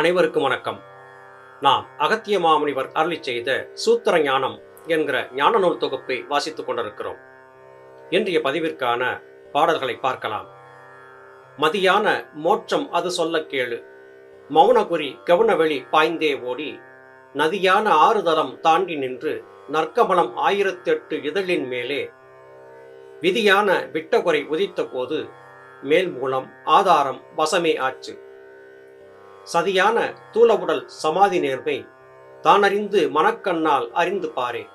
அனைவருக்கும் வணக்கம். நாம் அகத்திய மாமுனிவர் அருளி செய்த சூத்திர ஞானம் என்கிற ஞான நூல் தொகுப்பை வாசித்துக் கொண்டிருக்கிறோம். இன்றைய பதிவிற்கான பாடல்களை பார்க்கலாம். மதியான மோட்சம் அது சொல்ல கேளு. மௌனகுரி கவுனவெளி பாய்ந்தே ஓடி. நதியான ஆறுதலம் தாண்டி நின்று நற்கமலம் ஆயிரத்தெட்டு இதழின் மேலே. விதியான விட்டகுறை உதித்த போது மேல் மூலம் ஆதாரம் வசமே ஆச்சு. சதியான தூளவுடல் சமாதி நேர்மை தான் அறிந்து மனக்கண்ணால் அறிந்து பாரே.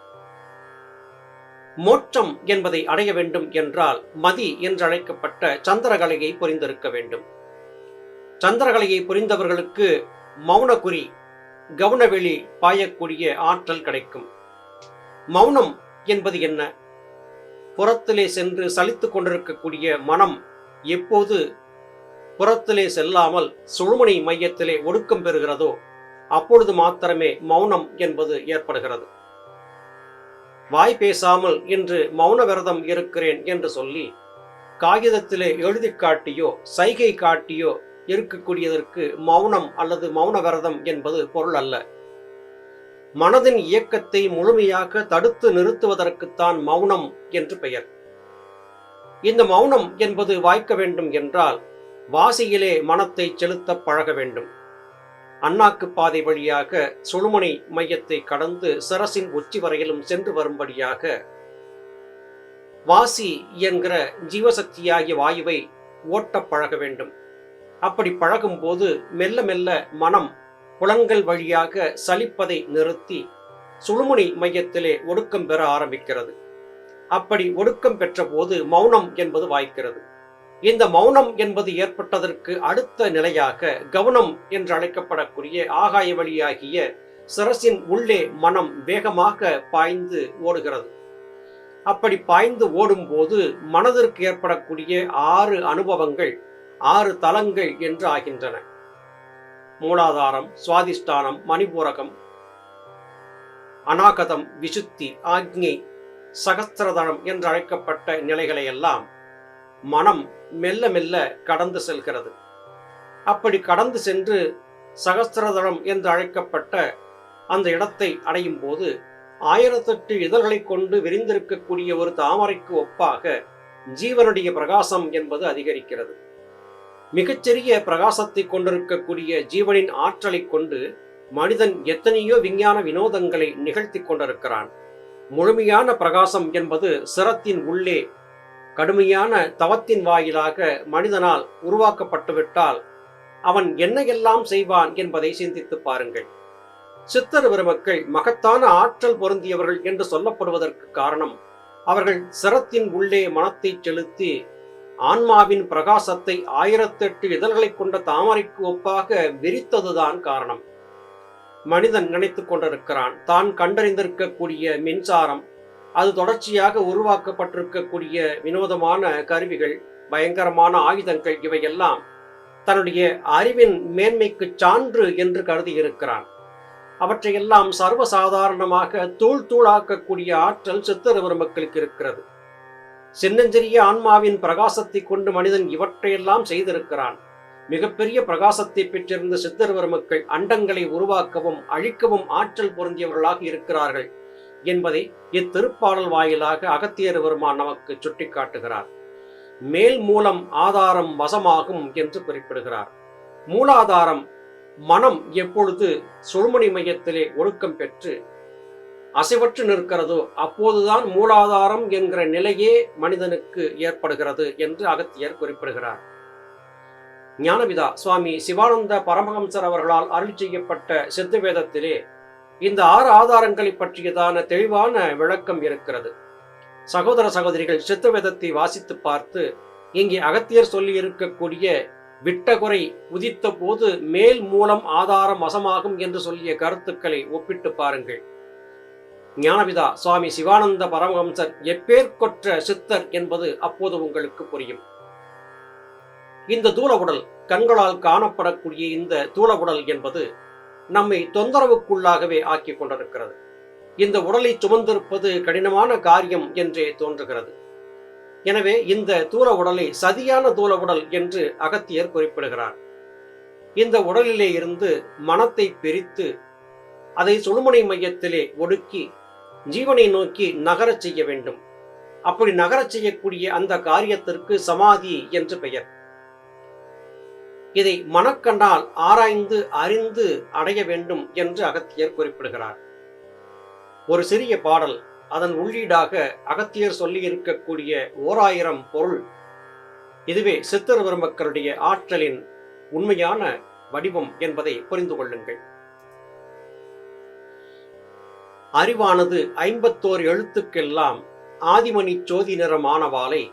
மோட்சம் என்பதை அடைய வேண்டும் என்றால் மதி என்றழைக்கப்பட்ட சந்திரகலையை புரிந்திருக்க வேண்டும். சந்திரகலையை புரிந்தவர்களுக்கு மௌனகுறி கவுனவெளி பாயக்கூடிய ஆற்றல் கிடைக்கும். மௌனம் என்பது என்ன? புறத்திலே சென்று சலித்துக் கொண்டிருக்கக்கூடிய மனம் எப்போது புறத்திலே செல்லாமல் சுழுமணி மையத்திலே ஒடுக்கம் பெறுகிறதோ அப்பொழுது மாத்திரமே மௌனம் என்பது ஏற்படுகிறது. வாய் பேசாமல் இன்று மௌன விரதம் இருக்கிறேன் என்று சொல்லி காகிதத்திலே எழுதி காட்டியோ சைகை காட்டியோ இருக்கக்கூடியதற்கு மௌனம் அல்லது மௌன விரதம் என்பது பொருள் அல்ல. மனதின் இயக்கத்தை முழுமையாக தடுத்து நிறுத்துவதற்குத்தான் மௌனம் என்று பெயர். இந்த மௌனம் என்பது வாய்க்க வேண்டும் என்றால் வாசியிலே மனத்தை செலுத்த பழக வேண்டும். அண்ணாக்கு பாதை வழியாக சுழுமணி மையத்தை கடந்து சரசின் உச்சி வரையிலும் சென்று வரும்படியாக வாசி என்கிற ஜீவசக்தியாகிய வாயுவை ஓட்டப் பழக வேண்டும். அப்படி பழகும்போது மெல்ல மெல்ல மனம் புலன்கள் வழியாக சலிப்பதை நிறுத்தி சுழுமுனை மையத்திலே ஒடுக்கம் பெற ஆரம்பிக்கிறது. அப்படி ஒடுக்கம் பெற்ற போது மௌனம் என்பது வாய்க்கிறது. இந்த மௌனம் என்பது ஏற்பட்டதற்கு அடுத்த நிலையாக கவனம் என்று அழைக்கப்படக்கூடிய ஆகாய வழியாகிய சிரசின் உள்ளே மனம் வேகமாக பாய்ந்து ஓடுகிறது. அப்படி பாய்ந்து ஓடும்போது மனதிற்கு ஏற்படக்கூடிய ஆறு அனுபவங்கள் ஆறு தலங்கள் என்று ஆகின்றன. மூலாதாரம் சுவாதிஷ்டானம் மணிபூரகம் அநாகதம் விசுத்தி ஆக்ஞை சகஸ்திரதனம் என்று அழைக்கப்பட்ட நிலைகளையெல்லாம் மனம் மெல்ல மெல்ல கடந்து செல்கிறது. அப்படி கடந்து சென்று சகஸ்திரதளம் என்று அழைக்கப்பட்ட அந்த இடத்தை அடையும் போது ஆயிரத்தெட்டு இதழ்களை கொண்டு விரிந்திருக்கக்கூடிய ஒரு தாமரைக்கு ஒப்பாக ஜீவனுடைய பிரகாசம் என்பது அதிகரிக்கிறது. மிகச்சிறிய பிரகாசத்தை கொண்டிருக்கக்கூடிய ஜீவனின் ஆற்றலை கொண்டு மனிதன் எத்தனையோ விஞ்ஞான வினோதங்களை நிகழ்த்தி கொண்டிருக்கிறான். முழுமையான பிரகாசம் என்பது சிரத்தின் உள்ளே கடுமையான தவத்தின் வாயிலாக மனிதனால் உருவாக்கப்பட்டுவிட்டால் அவன் என்ன எல்லாம் செய்வான் என்பதை சிந்தித்து பாருங்கள். சித்தர் பெருமக்கள் மகத்தான ஆற்றல் பொருந்தியவர்கள் என்று சொல்லப்படுவதற்கு காரணம் அவர்கள் சிரத்தின் உள்ளே மனத்தை செலுத்தி ஆன்மாவின் பிரகாசத்தை ஆயிரத்தெட்டு இதழ்களை கொண்ட தாமரைக்கு ஒப்பாக விரித்ததுதான் காரணம். மனிதன் நினைத்து கொண்டிருக்கிறான். தான் கண்டறிந்திருக்கக்கூடிய மின்சாரம் அது தொடர்ச்சியாக உருவாக்கப்பட்டிருக்கக்கூடிய வினோதமான கருவிகள் பயங்கரமான ஆயுதங்கள் இவையெல்லாம் தன்னுடைய அறிவின் மேன்மைக்கு சான்று என்று கருதி இருக்கிறான். அவற்றையெல்லாம் சர்வசாதாரணமாக தூள் தூளாக்கக்கூடிய ஆற்றல் சித்தரவர் மக்களுக்கு இருக்கிறது. சின்னஞ்சிறிய ஆன்மாவின் பிரகாசத்தை கொண்டு மனிதன் இவற்றையெல்லாம் செய்திருக்கிறான். மிகப்பெரிய பிரகாசத்தை பெற்றிருந்த சித்தர் மக்கள் அண்டங்களை உருவாக்கவும் அழிக்கவும் ஆற்றல் பொருந்தியவர்களாக இருக்கிறார்கள். என்பதை இத்திருப்பாடல் வாயிலாக அகத்தியர் பெருமான் நமக்கு சுட்டிக்காட்டுகிறார். மேல் மூலம் ஆதாரம் வசமாகும் என்று குறிப்பிடுகிறார். மூலாதாரம் மனம் எப்பொழுது சுழுமணி மையத்திலே ஒழுக்கம் பெற்று அசைவற்று நிற்கிறதோ அப்போதுதான் மூலாதாரம் என்கிற நிலையே மனிதனுக்கு ஏற்படுகிறது என்று அகத்தியர் குறிப்பிடுகிறார். ஞானவிதா சுவாமி சிவானந்த பரமஹம்சர் அவர்களால் அருள் செய்யப்பட்ட சித்த வேதத்திலே இந்த ஆறு ஆதாரங்களை பற்றியதான தெளிவான விளக்கம் இருக்கிறது. சகோதர சகோதரிகள் சித்த வேதத்தை வாசித்து பார்த்து இங்கே அகத்தியர் சொல்லி இருக்கக்கூடிய விட்டகுறை உதித்த போது மேல் மூலம் ஆதாரம் வசமாகும் என்று சொல்லிய கருத்துக்களை ஒப்பிட்டு பாருங்கள். ஞானவிதா சுவாமி சிவானந்த பரமஹம்சர் எப்பேற்கொற்ற சித்தர் என்பது அப்போது உங்களுக்கு புரியும். இந்த தூள உடல் கண்களால் காணப்படக்கூடிய இந்த தூள உடல் என்பது நம்மை தொந்தரவுக்குள்ளாகவே ஆக்கி கொண்டிருக்கிறது. இந்த உடலை சுமந்திருப்பது கடினமான காரியம் என்றே தோன்றுகிறது. எனவே இந்த தூர உடலை சதியான தூர உடல் என்று அகத்தியர் குறிப்பிடுகிறார். இந்த உடலிலே இருந்து மனத்தை பிரித்து அதை சுழுமுனை மையத்திலே ஒடுக்கி ஜீவனை நோக்கி நகரச் செய்ய வேண்டும். அப்படி நகரச் செய்யக்கூடிய அந்த காரியத்திற்கு சமாதி என்று பெயர். இதை மனக்கண்ணால் ஆராய்ந்து அறிந்து அடைய வேண்டும் என்று அகத்தியர் குறிப்பிடுகிறார். ஒரு சிறிய பாடல் அதன் உள்ளீடாக அகத்தியர் சொல்லி இருக்கக்கூடிய ஓராயிரம் பொருள். இதுவே சித்தர் பெருமக்களுடைய ஆற்றலின் உண்மையான வடிவம் என்பதை புரிந்து கொள்ளுங்கள். அறிவானது ஐம்பத்தோர் எழுத்துக்கெல்லாம் ஆதிமணி சோதி நிறமானவாலை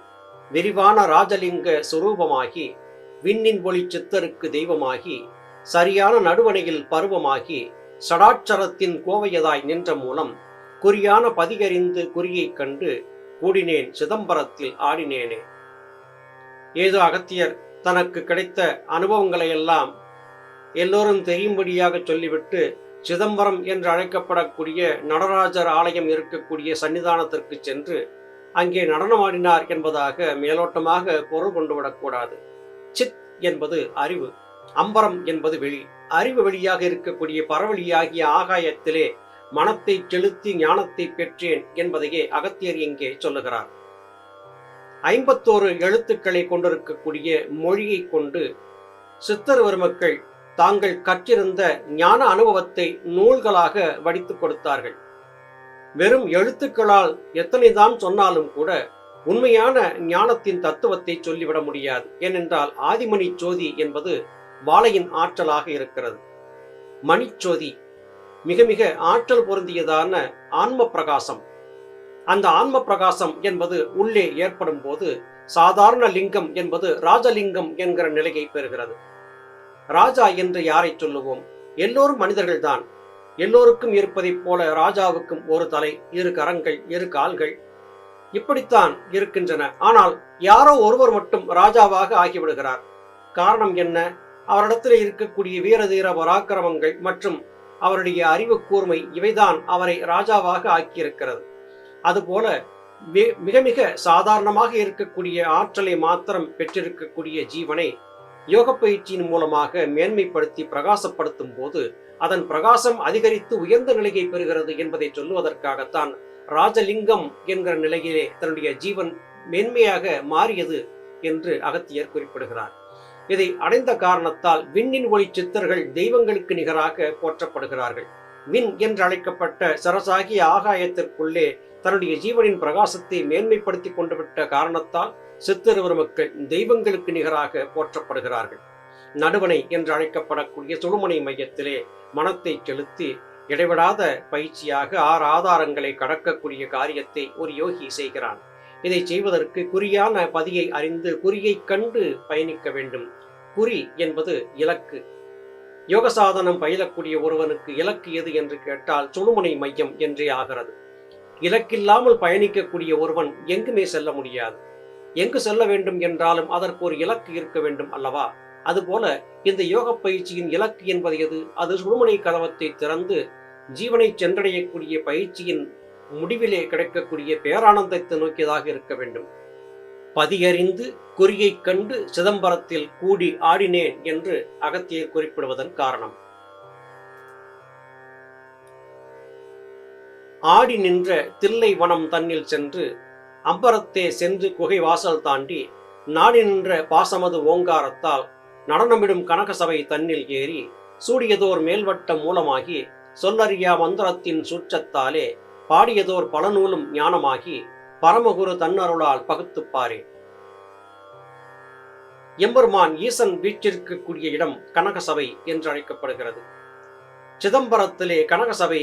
விரிவான ராஜலிங்க சுரூபமாகி விண்ணின் ஒளி சித்தருக்கு தெய்வமாகி சரியான நடுவணையில் பருவமாகி சடாட்சரத்தின் கோவையதாய் நின்ற மூலம் குறியான பதிகறிந்து குறியைக் கண்டு கூடினேன் சிதம்பரத்தில் ஆடினேனே. ஏதோ அகத்தியர் தனக்கு கிடைத்த அனுபவங்களையெல்லாம் எல்லோரும் தெரியும்படியாக சொல்லிவிட்டு சிதம்பரம் என்று அழைக்கப்படக்கூடிய நடராஜர் ஆலயம் இருக்கக்கூடிய சன்னிதானத்திற்கு சென்று அங்கே நடனமாடினார் என்பதாக மேலோட்டமாக பொருள் கொண்டு விடக்கூடாது. சித் என்பது அறிவு அம்பரம் என்பது வெளி. அறிவு வெளியாக இருக்கக்கூடிய பரவழியாகிய ஆகாயத்திலே மனத்தை செலுத்தி ஞானத்தை பெற்றேன் என்பதையே அகத்தியர் இங்கே சொல்லுகிறார். ஐம்பத்தோரு எழுத்துக்களை கொண்டிருக்கக்கூடிய மொழியை கொண்டு சித்தர் பெருமக்கள் தாங்கள் கற்றிருந்த ஞான அனுபவத்தை நூல்களாக வடித்துக் கொடுத்தார்கள். வெறும் எழுத்துக்களால் எத்தனைதான் சொன்னாலும் கூட உண்மையான ஞானத்தின் தத்துவத்தை சொல்லிவிட முடியாது. ஏனென்றால் ஆதிமணி ஜோதி என்பது வாழையின் ஆற்றலாக இருக்கிறது. மணிச்சோதி மிக மிக ஆற்றல் பொருந்தியதான ஆன்ம பிரகாசம் அந்த ஆன்ம பிரகாசம் என்பது உள்ளே ஏற்படும் போது சாதாரண லிங்கம் என்பது ராஜலிங்கம் என்கிற நிலையை பெறுகிறது. ராஜா என்று யாரை சொல்லுவோம்? எல்லோரும் மனிதர்கள்தான். எல்லோருக்கும் இருப்பதைப் போல ராஜாவுக்கும் ஒரு தலை இரு கரங்கள் இரு கால்கள் இப்படித்தான் இருக்கின்றன. ஆனால் யாரோ ஒருவர் மட்டும் ராஜாவாக ஆகிவிடுகிறார். காரணம் என்ன? அவரிடத்தில் இருக்கக்கூடிய வீரதீர பராக்கிரமங்கள் மற்றும் அவருடைய அறிவு கூர்மை இவைதான் அவரை ராஜாவாக ஆக்கியிருக்கிறது. அதுபோல மிக மிக சாதாரணமாக இருக்கக்கூடிய ஆற்றலை மாத்திரம் பெற்றிருக்கக்கூடிய ஜீவனை யோக பயிற்சியின் மூலமாக மேன்மைப்படுத்தி பிரகாசப்படுத்தும் போது அதன் பிரகாசம் அதிகரித்து உயர்ந்த நிலையை பெறுகிறது என்பதை சொல்லுவதற்காகத்தான் ராஜலிங்கம் என்கிற நிலையிலே தன்னுடைய ஜீவன் மேன்மையாக மாறியது என்று அகத்தியர் குறிப்பிடுகிறார். இதை அடைந்த காரணத்தால் விண்ணின் ஒளி சித்தர்கள் தெய்வங்களுக்கு நிகராக போற்றப்படுகிறார்கள். விண் என்று அழைக்கப்பட்ட சரசாகிய ஆகாயத்திற்குள்ளே தன்னுடைய ஜீவனின் பிரகாசத்தை மேன்மைப்படுத்தி கொண்டு விட்ட காரணத்தால் சித்தருவர் மக்கள் தெய்வங்களுக்கு நிகராக போற்றப்படுகிறார்கள். நடுவனை என்று அழைக்கப்படக்கூடிய சுழுமனை மையத்திலே மனத்தை செலுத்தி இடைவிடாத பயிற்சியாக ஆறு ஆதாரங்களை கடக்கக்கூடிய காரியத்தை ஒரு யோகி செய்கிறான். இதை செய்வதற்கு குறியான பதியை அறிந்து குறியை கண்டு பயணிக்க வேண்டும். குறி என்பது இலக்கு. யோக சாதனம் பயிலக்கூடிய ஒருவனுக்கு இலக்கு எது என்று கேட்டால் சுழுமுனை மையம் என்றே ஆகிறது. இலக்கில்லாமல் பயணிக்கக்கூடிய ஒருவன் எங்குமே செல்ல முடியாது. எங்கு செல்ல வேண்டும் என்றாலும் அதற்கு ஒரு இலக்கு இருக்க வேண்டும் அல்லவா? அதுபோல இந்த யோக பயிற்சியின் இலக்கு என்பது எது? அது சுடுமனை கதவத்தை திறந்து ஜீவனை சென்றடையக்கூடிய பயிற்சியின் முடிவிலே கிடைக்கக்கூடிய பேரானந்தத்தை நோக்கியதாக இருக்க வேண்டும். பதியறிந்து குறியைக் கண்டு சிதம்பரத்தில் கூடி ஆடினேன் என்று அகத்தியர் குறிப்பிடுவதன் காரணம். ஆடி நின்ற தில்லை வனம் தன்னில் சென்று அம்பரத்தே சென்று குகை வாசல் தாண்டி நாடி நின்ற பாசமது ஓங்காரத்தால் நடனமிடும் கனகசபை தன்னில் ஏறி சூடியதோர் மேல்வட்டம் மூலமாகி சொல்லறியா மந்திரத்தின் சூட்சத்தாலே பாடியதோர் பல நூலும் ஞானமாகி பரமகுரு தன்னருளால் பகுத்துப்பாரே. எம்பெருமான் ஈசன் வீற்றிருக்கக்கூடிய இடம் கனகசபை என்று அழைக்கப்படுகிறது சிதம்பரத்திலே கனகசபை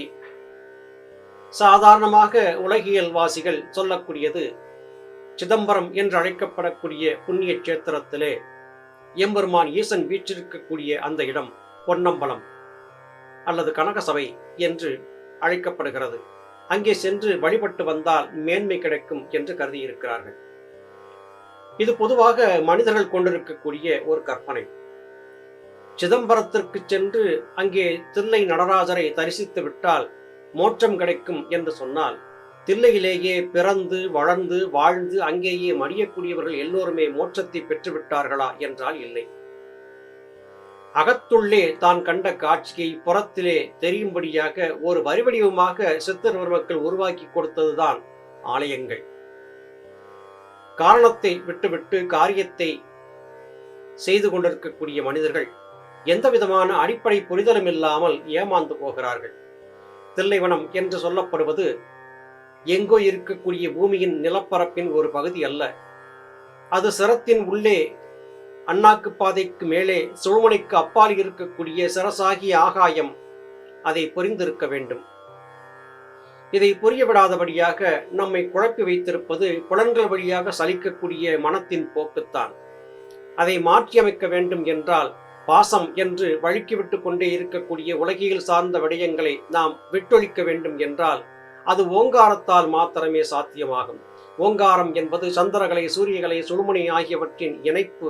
சாதாரணமாக உலகியல் வாசிகள் சொல்லக்கூடியது. சிதம்பரம் என்று அழைக்கப்படக்கூடிய புண்ணிய கஷேத்திரத்திலே எம்பெருமான் ஈசன் வீற்றிருக்கக்கூடிய அந்த இடம் பொன்னம்பலம் அல்லது கனகசபை என்று அழைக்கப்படுகிறது. அங்கே சென்று வழிபட்டு வந்தால் மேன்மை கிடைக்கும் என்று கருதியிருக்கிறார்கள். இது பொதுவாக மனிதர்கள் கொண்டிருக்கக்கூடிய ஒரு கற்பனை. சிதம்பரத்திற்கு சென்று அங்கே தில்லை நடராஜரை தரிசித்து விட்டால் மோட்சம் கிடைக்கும் என்று சொன்னால் தில்லையிலேயே பிறந்து வளர்ந்து வாழ்ந்து அங்கேயே மடியக்கூடியவர்கள் எல்லோருமே மோட்சத்தை பெற்றுவிட்டார்களா என்றால் இல்லை. அகத்துள்ளே தான் கண்ட காட்சியை புறத்திலே தெரியும்படியாக ஒரு வரிவடிவமாக சித்தர் உருவாக்கி கொடுத்ததுதான் ஆலயங்கள். காரணத்தை விட்டுவிட்டு காரியத்தை செய்து கொண்டிருக்கக்கூடிய மனிதர்கள் எந்த விதமான அடிப்படை புரிதலும் இல்லாமல் ஏமாந்து போகிறார்கள். தில்லைவனம் என்று சொல்லப்படுவது எங்கோ இருக்கக்கூடிய பூமியின் நிலப்பரப்பின் ஒரு பகுதி அல்ல. அது சிரத்தின் உள்ளே அண்ணாக்கு பாதைக்கு மேலே சுழுமனைக்கு அப்பால் இருக்கக்கூடிய சிரசாகிய ஆகாயம் அதை புரிந்திருக்க வேண்டும். இதை புரியவிடாதபடியாக நம்மை குழப்பி வைத்திருப்பது புலன்கள் வழியாக சலிக்கக்கூடிய மனத்தின் போக்குத்தான். அதை மாற்றியமைக்க வேண்டும் என்றால் பாசம் என்று வழுக்கிவிட்டு கொண்டே இருக்கக்கூடிய உலகியல் சார்ந்த விடயங்களை நாம் விட்டொழிக்க வேண்டும் என்றால் அது ஓங்காரத்தால் மாத்திரமே சாத்தியமாகும். ஓங்காரம் என்பது சந்திரகலை சூரியகலை சுழுமுனை ஆகியவற்றின் இணைப்பு.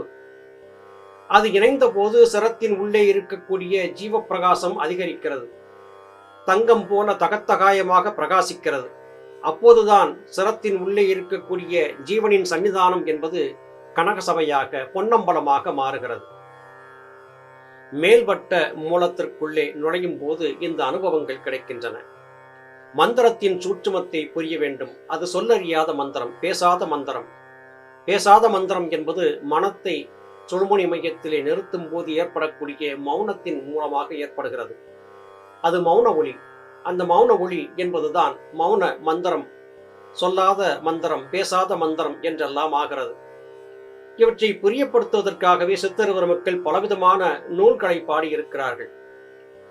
அது இணைந்த போது சிரத்தின் உள்ளே இருக்கக்கூடிய ஜீவ பிரகாசம் அதிகரிக்கிறது. தங்கம் போல தகத்தகாயமாக பிரகாசிக்கிறது. அப்போதுதான் சிரத்தின் உள்ளே இருக்கக்கூடிய ஜீவனின் சன்னிதானம் என்பது கனகசபையாக பொன்னம்பலமாக மாறுகிறது. மேல்வட்ட மூலத்திற்குள்ளே நுழையும் போது இந்த அனுபவங்கள் கிடைக்கின்றன. மந்திரத்தின் சூட்சுமத்தை புரிய வேண்டும். அது சொல்லறியாத மந்திரம் பேசாத மந்திரம். பேசாத மந்திரம் என்பது மனத்தை சுழுமுனி மையத்திலே நிறுத்தும் போது ஏற்படக்கூடிய மௌனத்தின் மூலமாக ஏற்படுகிறது. அது மௌன ஒளி. அந்த மௌன ஒளி என்பதுதான் மௌன மந்திரம். சொல்லாத மந்திரம் பேசாத மந்திரம் என்றெல்லாம் ஆகிறது. இவற்றை புரியப்படுத்துவதற்காகவே சித்தர் மக்கள் பலவிதமான நூல்களை பாடியிருக்கிறார்கள்.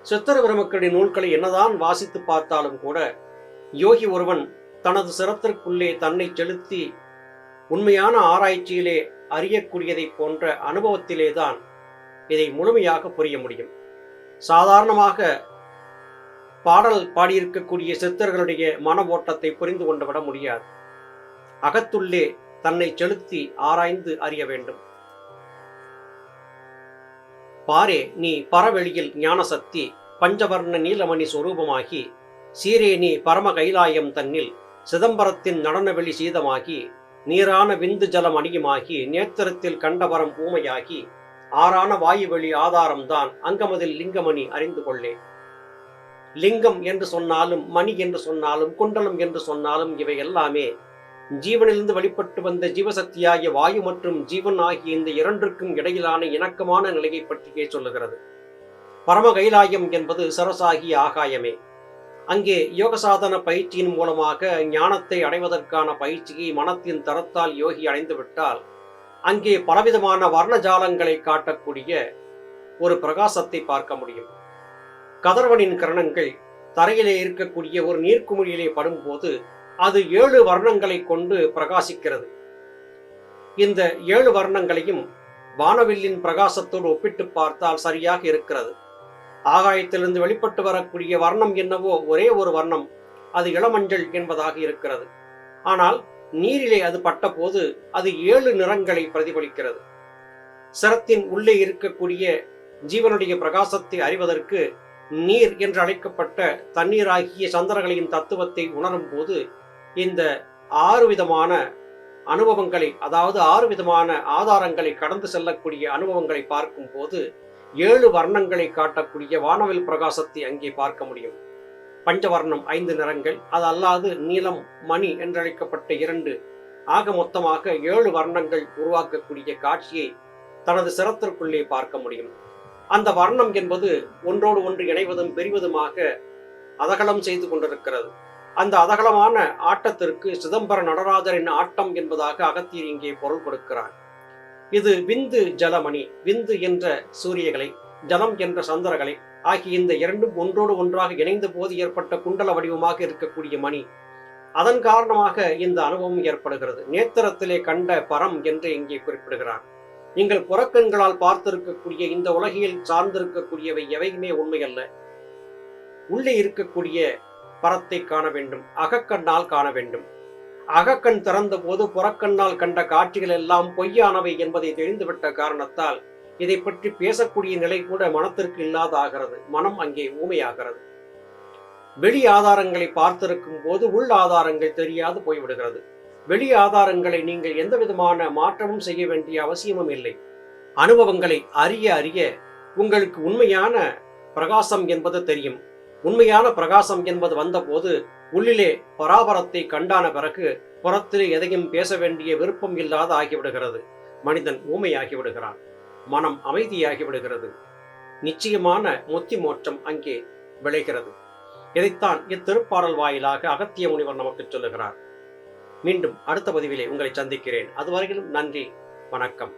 சித்தர் பெருமக்களின் நூல்களை என்னதான் வாசித்து பார்த்தாலும் கூட யோகி ஒருவன் தனது சிரத்திற்குள்ளே தன்னை செலுத்தி உண்மையான ஆராய்ச்சியிலே அறியக்கூடியதை போன்ற அனுபவத்திலேதான் இதை முழுமையாக புரிய முடியும். சாதாரணமாக பாடல் பாடியிருக்கக்கூடிய சித்தர்களுடைய மன ஓட்டத்தை புரிந்து கொண்டுவிட முடியாது. அகத்துள்ளே தன்னை செலுத்தி ஆராய்ந்து அறிய வேண்டும். பாரே நீ பரவெளியில் ஞானசக்தி பஞ்சவர்ண நீலமணி சுரூபமாகி சீரே நீ பரம கைலாயம் தன்னில் சிதம்பரத்தின் நடனவெளி சீதமாகி நீரான விந்து ஜலம் அணியுமாகி நேத்திரத்தில் கண்டவரம் ஊமையாகி ஆறான வாயுவெளி ஆதாரம்தான் அங்கமதில் லிங்கமணி அறிந்து கொள்ளே. லிங்கம் என்று சொன்னாலும் மணி என்று சொன்னாலும் குண்டலம் என்று சொன்னாலும் இவை எல்லாமே ஜீவனிலிருந்து வெளிப்பட்டு வந்த ஜீவசக்தியாகிய வாயு மற்றும் ஜீவன் ஆகிய இந்த இரண்டிற்கும் இடையிலான இணக்கமான நிலையை பற்றியே சொல்லுகிறது. பரம கைலாயம் என்பது சரசாகிய ஆகாயமே. அங்கே யோக சாதன பயிற்சியின் மூலமாக ஞானத்தை அடைவதற்கான பயிற்சியை மனத்தின் தரத்தால் யோகி அடைந்துவிட்டால் அங்கே பலவிதமான வர்ணஜாலங்களை காட்டக்கூடிய ஒரு பிரகாசத்தை பார்க்க முடியும். கதர்வனின் கரணங்கள் தரையிலே இருக்கக்கூடிய ஒரு நீர்க்குமிழியிலே படும்போது அது ஏழு வர்ணங்களை கொண்டு பிரகாசிக்கிறது. இந்த ஏழு வர்ணங்களையும் வானவில்லின் பிரகாசத்தோடு ஒப்பிட்டு பார்த்தால் சரியாக இருக்கிறது. ஆகாயத்திலிருந்து வெளிப்பட்டு வரக்கூடிய வர்ணம் என்னவோ ஒரே ஒரு வர்ணம் அது இளமஞ்சள் என்பதாக இருக்கிறது. ஆனால் நீரிலே அது பட்டபோது அது ஏழு நிறங்களை பிரதிபலிக்கிறது. சிரத்தின் உள்ளே இருக்கக்கூடிய ஜீவனுடைய பிரகாசத்தை அறிவதற்கு நீர் என்று அழைக்கப்பட்ட தண்ணீராகிய சந்திரகளின் தத்துவத்தை உணரும் போது இந்த ஆறு விதமான அனுபவங்களை அதாவது ஆறு விதமான ஆதாரங்களை கடந்து செல்லக்கூடிய அனுபவங்களை பார்க்கும் போது ஏழு வர்ணங்களை காட்டக்கூடிய வானவில் பிரகாசத்தை அங்கே பார்க்க முடியும். பஞ்சவர்ணம் ஐந்து நிறங்கள் அது அல்லாது நீலம் மணி என்றழைக்கப்பட்ட இரண்டு. ஆக மொத்தமாக ஏழு வர்ணங்கள் உருவாக்கக்கூடிய காட்சியை தனது சிரத்திற்குள்ளே பார்க்க முடியும். அந்த வர்ணம் என்பது ஒன்றோடு ஒன்று இணைவதும் பெரிவதுமாக அதகலம் செய்து கொண்டிருக்கிறது. அந்த அதகலமான ஆட்டத்திற்கு சிதம்பர நடராஜரின் ஆட்டம் என்பதாக அகத்தியர் இங்கே பொருள் கொடுக்கிறார். இது விந்து ஜலமணி விந்து என்ற சூரியகளை ஜலம் என்ற சந்திரகளை ஆகிய இந்த இரண்டும் ஒன்றோடு ஒன்றாக இணைந்த போது ஏற்பட்ட குண்டல வடிவமாக இருக்கக்கூடிய மணி. அதன் காரணமாக இந்த அனுபவம் ஏற்படுகிறது. நேத்திரத்திலே கண்ட பரம் என்று இங்கே குறிப்பிடுகிறார். நீங்கள் புறக்கண்களால் பார்த்திருக்கக்கூடிய இந்த உலகில் சார்ந்திருக்கக்கூடியவை எவையுமே உண்மையல்ல. உள்ளே இருக்கக்கூடிய பரத்தை காண வேண்டும் அகக்கண்ணால் காண வேண்டும். அகக்கண் திறந்த போது புறக்கண்ணால் கண்ட காட்சிகள் எல்லாம் பொய்யானவை என்பதை தெரிந்துவிட்ட காரணத்தால் இதை பற்றி பேசக்கூடிய நிலை கூட மனத்திற்கு இல்லாத ஆகிறது மனம் அங்கே ஊமையாகிறது. வெளி ஆதாரங்களை பார்த்திருக்கும் போது உள் ஆதாரங்கள் தெரியாது போய்விடுகிறது. வெளி ஆதாரங்களை நீங்கள் எந்த விதமான மாற்றமும் செய்ய வேண்டிய அவசியமும் இல்லை. அனுபவங்களை அறிய அறிய உங்களுக்கு உண்மையான பிரகாசம் என்பது தெரியும். உண்மையான பிரகாசம் என்பது வந்தபோது உள்ளிலே பராபரத்தை கண்டான பிறகு புறத்திலே எதையும் பேச வேண்டிய விருப்பம் இல்லாத ஆகிவிடுகிறது. மனிதன் ஊமையாகி விடுகிறான் மனம் அமைதியாகி விடுகிறது நிச்சயமான முத்தி மோட்சம் அங்கே விளைகிறது. இதைத்தான் இத்திருப்பாடல் வாயிலாக அகத்திய முனிவர் நமக்கு சொல்லுகிறார். மீண்டும் அடுத்த பதிவிலே உங்களை சந்திக்கிறேன். அதுவரையிலும் நன்றி. வணக்கம்.